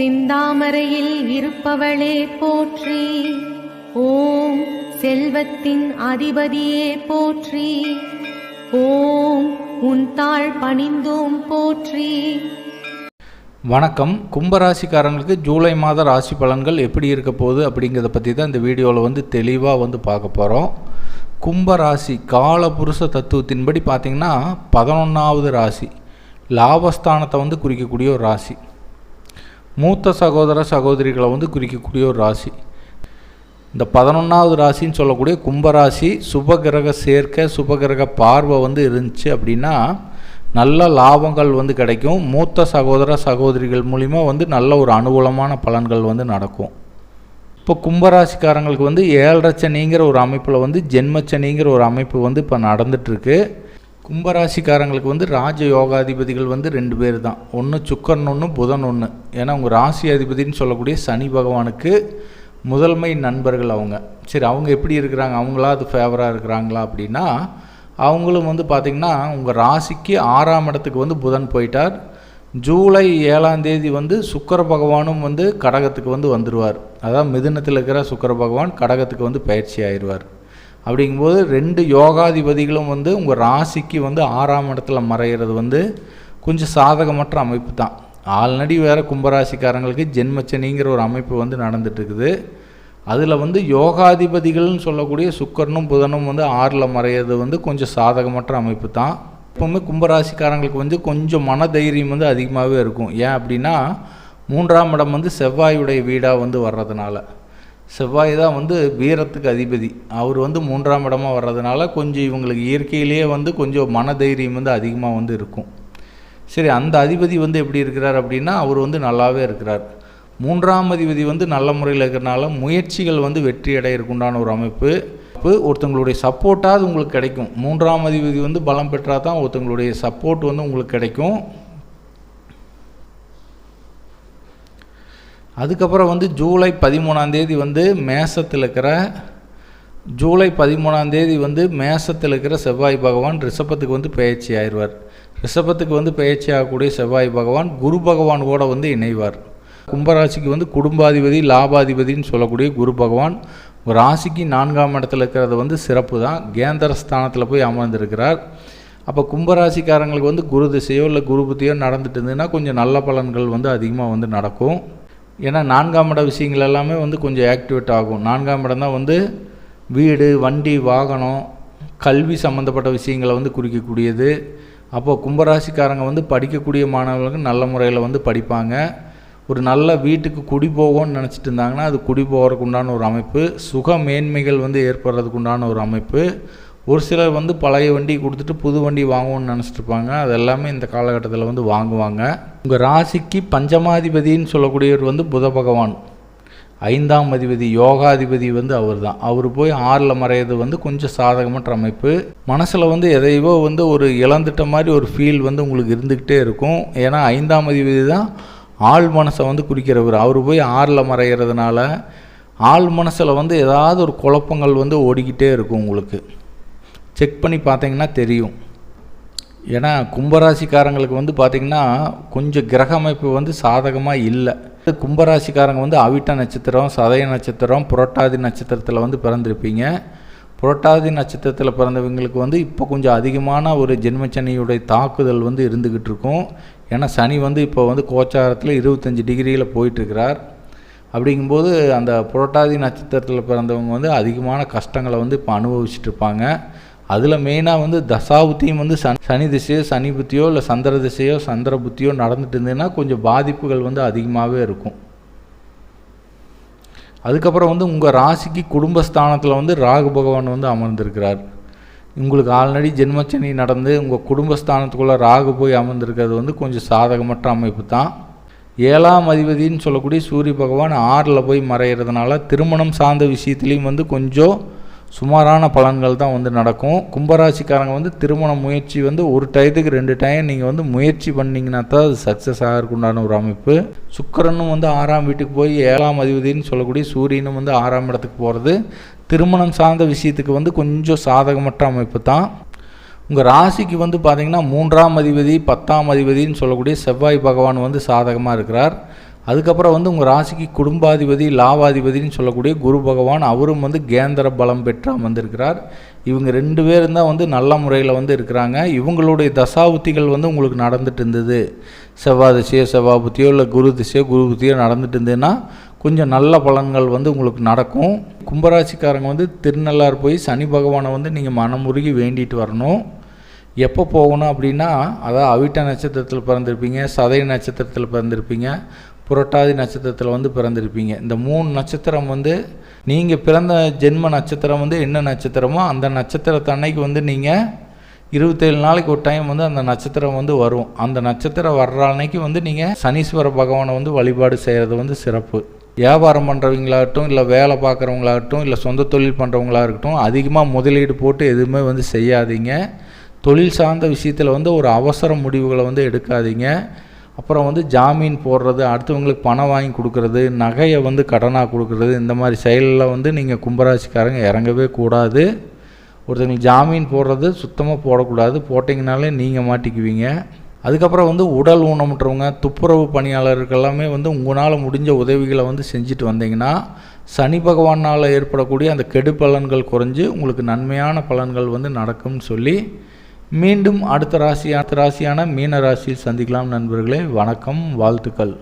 சிந்தாமரையில் இருப்பவளே போற்றி. ஓம் செல்வத்தின் அதிபதியே போற்றி. ஓம் உன் தாழ் பணிந்தோம் போற்றி. வணக்கம். கும்பராசிக்காரங்களுக்கு ஜூலை மாத ராசி பலன்கள் எப்படி இருக்க போகுது அப்படிங்கிறத பற்றி தான் இந்த வீடியோவில் வந்து தெளிவாக வந்து பார்க்க போகிறோம் கும்பராசி காலபுருஷ தத்துவத்தின்படி பார்த்திங்கன்னா பதினொன்றாவது ராசி லாபஸ்தானத்தை வந்து குறிக்கக்கூடிய ஒரு ராசி. மூத்த சகோதர சகோதரிகளை வந்து குறிக்கக்கூடிய ஒரு ராசி. இந்த பதினொன்றாவது ராசின்னு சொல்லக்கூடிய கும்பராசி சுபகிரக சேர்க்கை சுபகிரக பார்வை வந்து இருந்துச்சு அப்படின்னா நல்ல லாபங்கள் வந்து கிடைக்கும். மூத்த சகோதர சகோதரிகள் மூலிமா வந்து நல்ல ஒரு அனுகூலமான பலன்கள் வந்து நடக்கும். இப்போ கும்பராசிக்காரங்களுக்கு வந்து ஏழரை சனிங்கிற ஒரு அமைப்பில் வந்து ஜென்மச்சனிங்கிற ஒரு அமைப்பு வந்து இப்போ நடந்துட்டுருக்கு. கும்பராசிக்காரங்களுக்கு வந்து ராஜ யோகாதிபதிகள் வந்து ரெண்டு பேர் தான். ஒன்று சுக்கரன் ஒன்று புதன் ஒன்று ஏன்னா உங்கள் ராசி அதிபதினு சொல்லக்கூடிய சனி பகவானுக்கு முதன்மை நண்பர்கள் அவங்க. சரி அவங்க எப்படி இருக்கிறாங்க? அவங்களா அது ஃபேவராக இருக்கிறாங்களா அப்படின்னா அவங்களும் வந்து பார்த்திங்கன்னா உங்கள் ராசிக்கு ஆறாம் இடத்துக்கு வந்து புதன் போயிட்டார். ஜூலை ஏழாம் தேதி வந்து சுக்கர பகவானும் வந்து கடகத்துக்கு வந்து வந்துடுவார் அதான் மிதுனத்தில் இருக்கிற சுக்கர பகவான் கடகத்துக்கு வந்து பயிற்சி ஆயிடுவார். அப்படிங்கும்போது ரெண்டு யோகாதிபதிகளும் வந்து உங்கள் ராசிக்கு வந்து ஆறாம் இடத்துல மறைகிறது வந்து கொஞ்சம் சாதகமற்ற அமைப்பு தான். ஆல்ரெடி வேறு கும்பராசிக்காரங்களுக்கு ஜென்மச்சனிங்கிற ஒரு அமைப்பு வந்து நடந்துட்டுருக்குது. அதில் வந்து யோகாதிபதிகள்னு சொல்லக்கூடிய சுக்கரனும் புதனும் வந்து ஆறில் மறையிறது வந்து கொஞ்சம் சாதகமற்ற அமைப்பு தான். எப்போவுமே கும்பராசிக்காரங்களுக்கு வந்து கொஞ்சம் மனதைரியம் வந்து அதிகமாகவே இருக்கும். ஏன் அப்படின்னா மூன்றாம் இடம் வந்து செவ்வாயுடைய வீடாக வந்து வர்றதுனால. செவ்வாய் தான் வந்து வீரத்துக்கு அதிபதி. அவர் வந்து மூன்றாம் இடமாக வர்றதுனால கொஞ்சம் இவங்களுக்கு இயற்கையிலேயே வந்து கொஞ்சம் மனதைரியம் வந்து அதிகமாக வந்து இருக்கும். சரி அந்த அதிபதி வந்து எப்படி இருக்கிறார் அப்படின்னா அவர் வந்து நல்லாவே இருக்கிறார். மூன்றாம் அதிபதி வந்து நல்ல முறையில் இருக்கிறனால முயற்சிகள் வந்து வெற்றி அடையிறக்குண்டான ஒரு அமைப்பு. இப்போ ஒருத்தங்களுடைய சப்போர்ட்டாவது உங்களுக்கு கிடைக்கும். மூன்றாம் அதிபதி வந்து பலம் பெற்றால் தான் ஒருத்தங்களுடைய சப்போர்ட் வந்து உங்களுக்கு கிடைக்கும். அதுக்கப்புறம் வந்து ஜூலை பதிமூணாந்தேதி வந்து மேசத்தில் இருக்கிற ஜூலை பதிமூணாந்தேதி வந்து மேசத்தில் இருக்கிற செவ்வாய் பகவான் ரிஷபத்துக்கு வந்து பயிற்சி ஆயிடுவார். ரிஷபத்துக்கு வந்து பயிற்சி ஆகக்கூடிய செவ்வாய் பகவான் குரு பகவான் கூட வந்து இணைவார். கும்பராசிக்கு வந்து குடும்பாதிபதி லாபாதிபதினு சொல்லக்கூடிய குரு பகவான் ராசிக்கு நான்காம் இடத்துல இருக்கிறது வந்து சிறப்பு தான். கேந்திர ஸ்தானத்தில் போய் அமர்ந்திருக்கிறார். அப்போ கும்பராசிக்காரங்களுக்கு வந்து குரு திசையோ இல்லை குரு புத்தியோ நடந்துட்டு இருந்ததுன்னா கொஞ்சம் நல்ல பலன்கள் வந்து அதிகமாக வந்து நடக்கும். ஏன்னா நான்காம் இட விஷயங்கள் எல்லாமே வந்து கொஞ்சம் ஆக்டிவேட் ஆகும். நான்காம் இடம் தான் வந்து வீடு வண்டி வாகனம் கல்வி சம்மந்தப்பட்ட விஷயங்களை வந்து குறிக்கக்கூடியது. அப்போது கும்பராசிக்காரங்க வந்து படிக்கக்கூடிய மாணவர்களுக்கு நல்ல முறையில் வந்து படிப்பாங்க. ஒரு நல்ல வீட்டுக்கு குடி போகும்னு நினச்சிட்டு இருந்தாங்கன்னா அது குடி போகிறதுக்கு உண்டான ஒரு அமைப்பு. சுக மேன்மைகள் வந்து ஏற்படுறதுக்கு உண்டான ஒரு அமைப்பு. ஒரு சிலர் வந்து பழைய வண்டி கொடுத்துட்டு புது வண்டி வாங்குவோம்னு நினச்சிட்டு இருப்பாங்க அது எல்லாமே இந்த காலகட்டத்தில் வந்து வாங்குவாங்க. உங்கள் ராசிக்கு பஞ்சமாதிபதின்னு சொல்லக்கூடியவர் வந்து புத பகவான். ஐந்தாம் அதிபதி யோகாதிபதி வந்து அவர் தான் அவர் போய் ஆறில் மறையிறது வந்து கொஞ்சம் சாதகமற்ற அமைப்பு. மனசில் வந்து எதையோ வந்து ஒரு இழந்துட்ட மாதிரி ஒரு ஃபீல் வந்து உங்களுக்கு இருந்துக்கிட்டே இருக்கும். ஏன்னா ஐந்தாம் அதிபதி தான் ஆள் மனசை வந்து குறிக்கிறவர். அவர் போய் ஆறில் மறைகிறதுனால ஆள் மனசில் வந்து ஏதாவது ஒரு குழப்பங்கள் வந்து ஓடிக்கிட்டே இருக்கும் உங்களுக்கு. செக் பண்ணி பார்த்தீங்கன்னா தெரியும். ஏன்னா கும்பராசிக்காரங்களுக்கு வந்து பார்த்திங்கன்னா கொஞ்சம் கிரக அமைப்பு வந்து சாதகமாக இல்லை. கும்பராசிக்காரங்க வந்து அவிட்ட நட்சத்திரம் சதய நட்சத்திரம் புரட்டாதி நட்சத்திரத்தில் வந்து பிறந்திருப்பீங்க. புரட்டாதி நட்சத்திரத்தில் பிறந்தவங்களுக்கு வந்து இப்போ கொஞ்சம் அதிகமான ஒரு ஜென்மச்சனியுடைய தாக்குதல் வந்து இருந்துக்கிட்டு இருக்கும் ஏன்னா சனி வந்து இப்போ வந்து கோச்சாரத்தில் இருபத்தஞ்சி டிகிரியில் போயிட்டுருக்கிறார். அப்படிங்கும்போது அந்த புரட்டாதி நட்சத்திரத்தில் பிறந்தவங்க வந்து அதிகமான கஷ்டங்களை வந்து இப்போ அனுபவிச்சுட்டு இருப்பாங்க அதில் மெயினாக வந்து தசாபுத்தியும் வந்து சனி சனி திசையோ சனி புத்தியோ இல்லை சந்திர திசையோ சந்திர புத்தியோ நடந்துட்டு இருந்ததுன்னா கொஞ்சம் பாதிப்புகள் வந்து அதிகமாகவே இருக்கும். அதுக்கப்புறம் வந்து உங்கள் ராசிக்கு குடும்பஸ்தானத்தில் வந்து ராகு பகவான் வந்து அமர்ந்திருக்கிறார். உங்களுக்கு ஆல்ரெடி ஜென்மச்சனி நடந்து உங்கள் குடும்பஸ்தானத்துக்குள்ளே ராகு போய் அமர்ந்திருக்கிறது வந்து கொஞ்சம் சாதகமற்ற அமைப்பு தான். ஏழாம் அதிபதினு சொல்லக்கூடிய சூரிய பகவான் ஆறில் போய் மறைகிறதுனால திருமணம் சார்ந்த விஷயத்துலேயும் வந்து கொஞ்சம் சுமாரான பலன்கள் தான் வந்து நடக்கும். கும்பராசிக்காரங்க வந்து திருமண முயற்சி வந்து ஒரு டயத்துக்கு ரெண்டு டைம் நீங்கள் வந்து முயற்சி பண்ணிங்கன்னா தான் அது சக்ஸஸ் ஆகிறதுக்குண்டான ஒரு அமைப்பு. சுக்கரனும் வந்து ஆறாம் வீட்டுக்கு போய் ஏழாம் அதிபதினு சொல்லக்கூடிய சூரியனும் வந்து ஆறாம் இடத்துக்கு போகிறது திருமணம் சார்ந்த விஷயத்துக்கு வந்து கொஞ்சம் சாதகமற்ற அமைப்பு தான். உங்கள் ராசிக்கு வந்து பார்த்திங்கன்னா மூன்றாம் அதிபதி பத்தாம் அதிபதினு சொல்லக்கூடிய செவ்வாய் பகவான் வந்து சாதகமாக இருக்கிறார். அதுக்கப்புறம் வந்து உங்கள் ராசிக்கு குடும்பாதிபதி லாவாதிபதினு சொல்லக்கூடிய குரு பகவான் அவரும் வந்து கேந்திர பலம் பெற்று அமர்ந்திருக்கிறார். இவங்க ரெண்டு பேரும் தான் வந்து நல்ல முறையில் வந்து இருக்கிறாங்க. இவங்களுடைய தசாபுத்திகள் வந்து உங்களுக்கு நடந்துட்டு இருந்தது. செவ்வாய் திசையோ செவ்வாய் புத்தியோ இல்லை குரு திசையோ குரு புத்தியோ நடந்துட்டு இருந்ததுன்னா கொஞ்சம் நல்ல பலன்கள் வந்து உங்களுக்கு நடக்கும். கும்பராசிக்காரங்க வந்து திருநள்ளார் போய் சனி பகவானை வந்து நீங்கள் மனமுருகி வேண்டிட்டு வரணும். எப்போ போகணும் அப்படின்னா அதாவது அவிட்ட நட்சத்திரத்தில் பிறந்திருப்பீங்க சதய நட்சத்திரத்தில் பிறந்திருப்பீங்க. புரட்டாதி நட்சத்திரத்தில் வந்து பிறந்திருப்பீங்க. இந்த மூணு நட்சத்திரம் வந்து நீங்கள் பிறந்த ஜென்ம நட்சத்திரம் வந்து என்ன நட்சத்திரமோ அந்த நட்சத்திரத்து அன்னைக்கு வந்து நீங்கள் இருபத்தேழு நாளைக்கு ஒரு டைம் வந்து அந்த நட்சத்திரம் வந்து வரும். அந்த நட்சத்திரம் வர்ற அன்னைக்கு வந்து நீங்கள் சனீஸ்வர பகவானை வந்து வழிபாடு செய்கிறது வந்து சிறப்பு. வியாபாரம் பண்ணுறவங்களாகட்டும் இல்லை வேலை பார்க்குறவங்களாகட்டும் இல்லை சொந்த தொழில் பண்ணுறவங்களா இருக்கட்டும் அதிகமாக முதலீடு போட்டு எதுவுமே வந்து செய்யாதீங்க. தொழில் சார்ந்த விஷயத்தில் வந்து ஒரு அவசர முடிவுகளை வந்து எடுக்காதீங்க. அப்புறம் வந்து ஜாமீன் போடுறது அடுத்தவங்களுக்கு பணம் வாங்கி கொடுக்கறது நகையை வந்து கடனாக கொடுக்கறது இந்த மாதிரி செயலில் வந்து நீங்கள் கும்பராசிக்காரங்க இறங்கவே கூடாது. ஒருத்தங்களுக்கு ஜாமீன் போடுறது சுத்தமாக போடக்கூடாது. போட்டிங்கனாலே நீங்கள் மாட்டிக்குவீங்க. அதுக்கப்புறம் வந்து உடல் ஊனமுற்றவங்க துப்புரவு பணியாளர்கள் எல்லாமே வந்து உங்களால் முடிஞ்ச உதவிகளை வந்து செஞ்சுட்டு வந்தீங்கன்னா சனி பகவானால் ஏற்படக்கூடிய அந்த கெடு பலன்கள் குறைஞ்சு உங்களுக்கு நன்மையான பலன்கள் வந்து நடக்கும்னு சொல்லி மீண்டும் அடுத்த ராசி அடுத்த ராசியான மீன ராசியில் சந்திக்கலாம் நண்பர்களே. வணக்கம் வாழ்த்துக்கள்.